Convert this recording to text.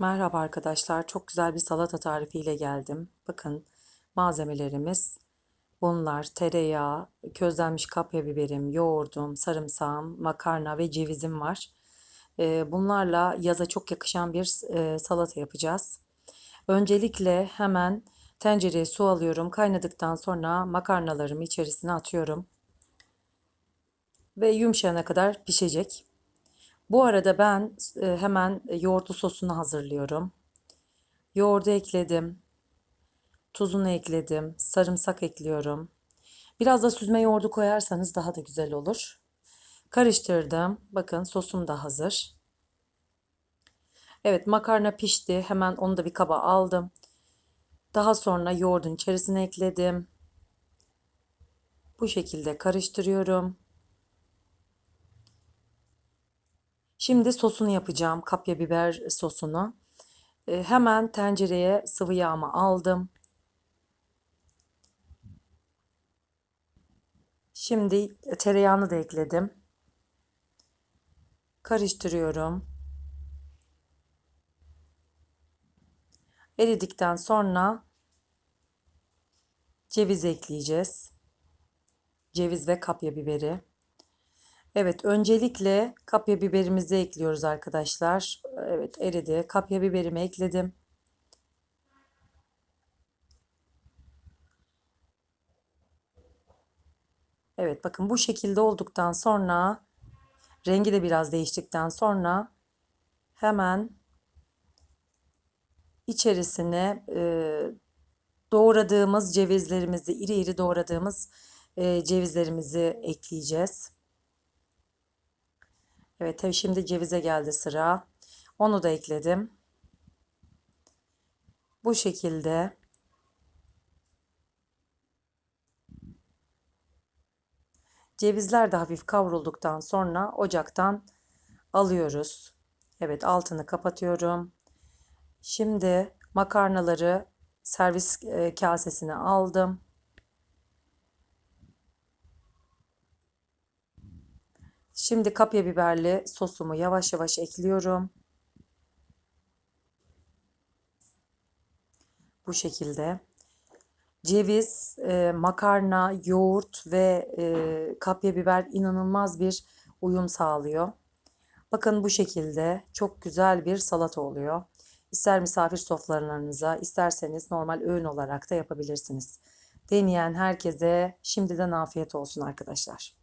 Merhaba arkadaşlar. Çok güzel bir salata tarifiyle geldim. Bakın malzemelerimiz bunlar. Tereyağı, közlenmiş kapya biberim, yoğurdum, sarımsağım, makarna ve cevizim var. Ee, bunlarla yaza çok yakışan bir e, salata yapacağız. Öncelikle hemen tencereye su alıyorum. Kaynadıktan sonra makarnalarımı içerisine atıyorum. Ve yumuşayana kadar pişecek. Bu arada ben e, hemen yoğurtlu sosunu hazırlıyorum. Yoğurdu ekledim. Tuzunu ekledim. Sarımsak ekliyorum. Biraz da süzme yoğurdu koyarsanız daha da güzel olur. Karıştırdım. Bakın sosum da hazır. Evet makarna pişti. Hemen onu da bir kaba aldım. Daha sonra yoğurdun içerisine ekledim. Bu şekilde karıştırıyorum. Şimdi sosunu yapacağım. Kapya biber sosunu. E, hemen tencereye sıvı yağımı aldım. Şimdi tereyağını da ekledim. Karıştırıyorum. Eridikten sonra ceviz ekleyeceğiz. Ceviz ve kapya biberi. Evet, öncelikle kapya biberimizi ekliyoruz arkadaşlar. Evet, eridi. Kapya biberimi ekledim. Evet, bakın bu şekilde olduktan sonra rengi de biraz değiştikten sonra hemen içerisine e, doğradığımız cevizlerimizi, iri iri doğradığımız e, cevizlerimizi ekleyeceğiz. Evet tabii şimdi cevize geldi sıra. Onu da ekledim. Bu şekilde cevizler de hafif kavrulduktan sonra ocaktan alıyoruz. Evet altını kapatıyorum. Şimdi makarnaları servis e, kasesine aldım. Şimdi kapya biberli sosumu yavaş yavaş ekliyorum. Bu şekilde. Ceviz, e, makarna, yoğurt ve e, kapya biber inanılmaz bir uyum sağlıyor. Bakın bu şekilde çok güzel bir salata oluyor. İster misafir sofralarınıza, isterseniz normal öğün olarak da yapabilirsiniz. Deneyen herkese şimdiden afiyet olsun arkadaşlar.